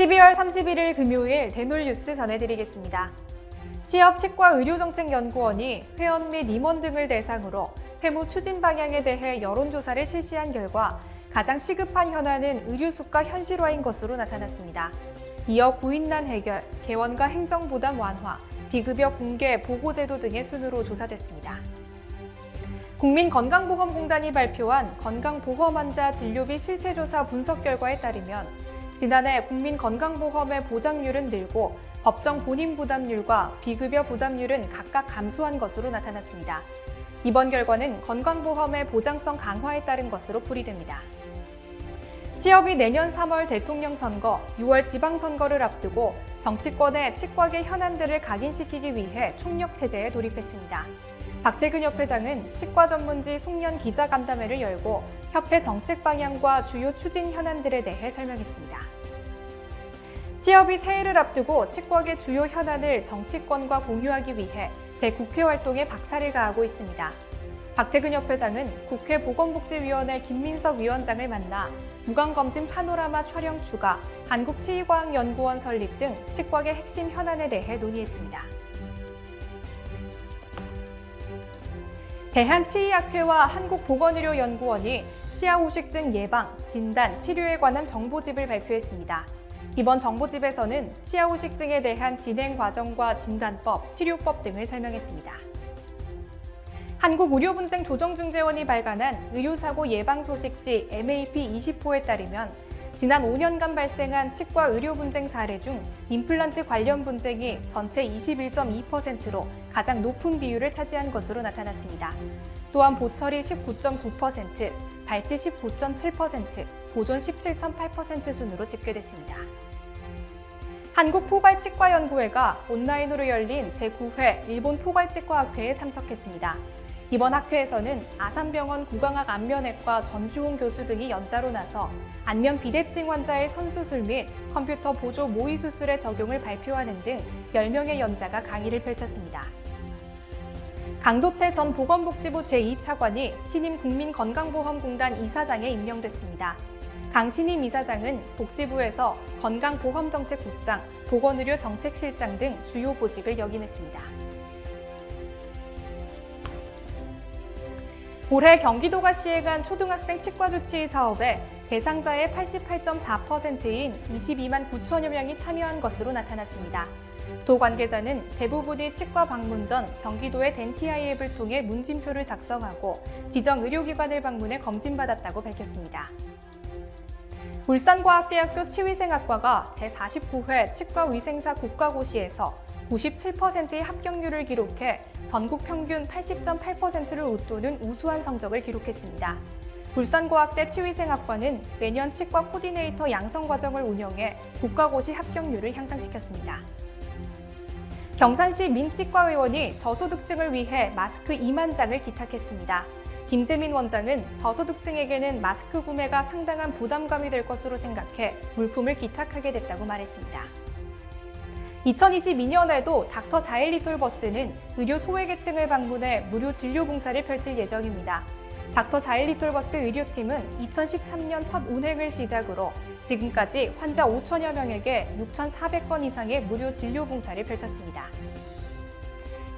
12월 31일 금요일 대놀뉴스 전해드리겠습니다. 취업 치과 의료정책연구원이 회원 및 임원 등을 대상으로 회무 추진 방향에 대해 여론조사를 실시한 결과 가장 시급한 현안은 의료 수가 현실화인 것으로 나타났습니다. 이어 구인난 해결, 개원과 행정부담 완화, 비급여 공개 보고제도 등의 순으로 조사됐습니다. 국민건강보험공단이 발표한 건강보험 환자 진료비 실태조사 분석 결과에 따르면 지난해 국민건강보험의 보장률은 늘고 법정 본인 부담률과 비급여 부담률은 각각 감소한 것으로 나타났습니다. 이번 결과는 건강보험의 보장성 강화에 따른 것으로 풀이됩니다. 취업이 내년 3월 대통령 선거, 6월 지방선거를 앞두고 정치권의 치과계 현안들을 각인시키기 위해 총력 체제에 돌입했습니다. 박태근 협회장은 치과 전문지 송년 기자 간담회를 열고 협회 정책 방향과 주요 추진 현안들에 대해 설명했습니다. 취업이 새해를 앞두고 치과계 주요 현안을 정치권과 공유하기 위해 대국회 활동에 박차를 가하고 있습니다. 박태근 협회장은 국회 보건복지위원회 김민석 위원장을 만나 구강검진 파노라마 촬영 추가, 한국치의과학연구원 설립 등 치과계 핵심 현안에 대해 논의했습니다. 대한치의학회와 한국보건의료연구원이 치아후식증 예방, 진단, 치료에 관한 정보집을 발표했습니다. 이번 정보집에서는 치아후식증에 대한 진행 과정과 진단법, 치료법 등을 설명했습니다. 한국의료분쟁조정중재원이 발간한 의료사고 예방소식지 MAP20호에 따르면 지난 5년간 발생한 치과 의료 분쟁 사례 중 임플란트 관련 분쟁이 전체 21.2%로 가장 높은 비율을 차지한 것으로 나타났습니다. 또한 보철이 19.9%, 발치 19.7%, 보존 17.8% 순으로 집계됐습니다. 한국포괄치과연구회가 온라인으로 열린 제9회 일본 포괄치과학회에 참석했습니다. 이번 학회에서는 아산병원 구강학 안면외과 전주홍 교수 등이 연자로 나서 안면 비대증 환자의 선수술 및 컴퓨터 보조 모의 수술의 적용을 발표하는 등 10명의 연자가 강의를 펼쳤습니다. 강도태 전 보건복지부 제2차관이 신임 국민건강보험공단 이사장에 임명됐습니다. 강신임 이사장은 복지부에서 건강보험정책국장, 보건의료정책실장 등 주요 보직을 역임했습니다. 올해 경기도가 시행한 초등학생 치과 조치 사업에 대상자의 88.4%인 22만 9천여 명이 참여한 것으로 나타났습니다. 도 관계자는 대부분이 치과 방문 전 경기도의 덴티아이 앱을 통해 문진표를 작성하고 지정 의료기관을 방문해 검진받았다고 밝혔습니다. 울산과학대학교 치위생학과가 제49회 치과위생사 국가고시에서 97%의 합격률을 기록해 전국 평균 80.8%를 웃도는 우수한 성적을 기록했습니다. 울산과학대 치위생학과는 매년 치과 코디네이터 양성 과정을 운영해 국가고시 합격률을 향상시켰습니다. 경산시 민치과 의원이 저소득층을 위해 마스크 2만 장을 기탁했습니다. 김재민 원장은 저소득층에게는 마스크 구매가 상당한 부담감이 될 것으로 생각해 물품을 기탁하게 됐다고 말했습니다. 2022년에도 닥터 자일리 톨 버스는 의료 소외계층을 방문해 무료 진료 봉사를 펼칠 예정입니다. 닥터 자일리 톨 버스 의료팀은 2013년 첫 운행을 시작으로 지금까지 환자 5천여 명에게 6,400건 이상의 무료 진료 봉사를 펼쳤습니다.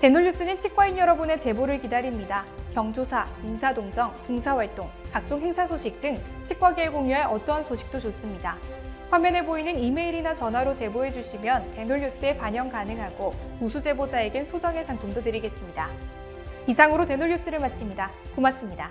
대놀뉴스는 치과인 여러분의 제보를 기다립니다. 경조사, 인사동정, 봉사활동, 각종 행사 소식 등 치과계에 공유할 어떠한 소식도 좋습니다. 화면에 보이는 이메일이나 전화로 제보해 주시면 대놀뉴스에 반영 가능하고 우수 제보자에겐 소정의 상품도 드리겠습니다. 이상으로 대놀뉴스를 마칩니다. 고맙습니다.